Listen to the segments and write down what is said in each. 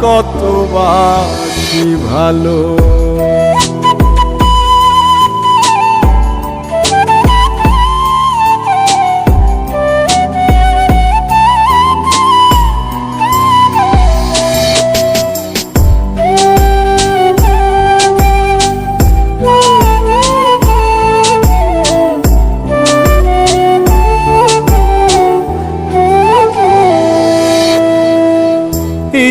কত বাসি ভালো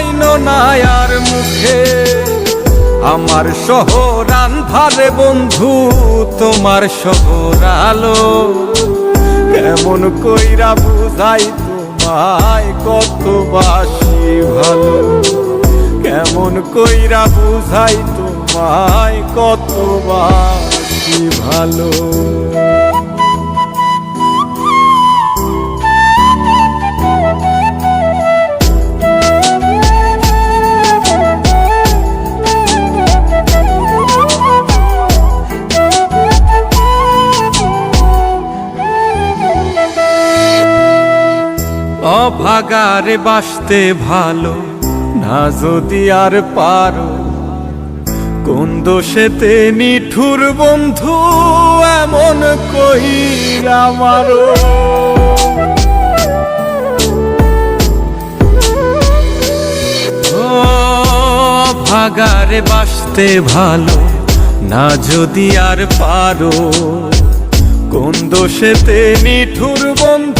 আইন নায়ার মুখে। আমার শহর আন্ধারে বন্ধু, তোমার শহর আলো কেমন কইরা বুঝাই তোমায় কত বাসি ভালো। কেমন কইরা বুঝাই তোমায় কত বাসি ভালো। অভাগারে বাসতে ভালো। না যদি আর পারো, কোন দোষেতে নিঠুর বন্ধু এমন কইরা আমারও। ভাগারে বাসতে ভালো, না যদি আর পারো, কোন দোষেতে নিঠুর বন্ধু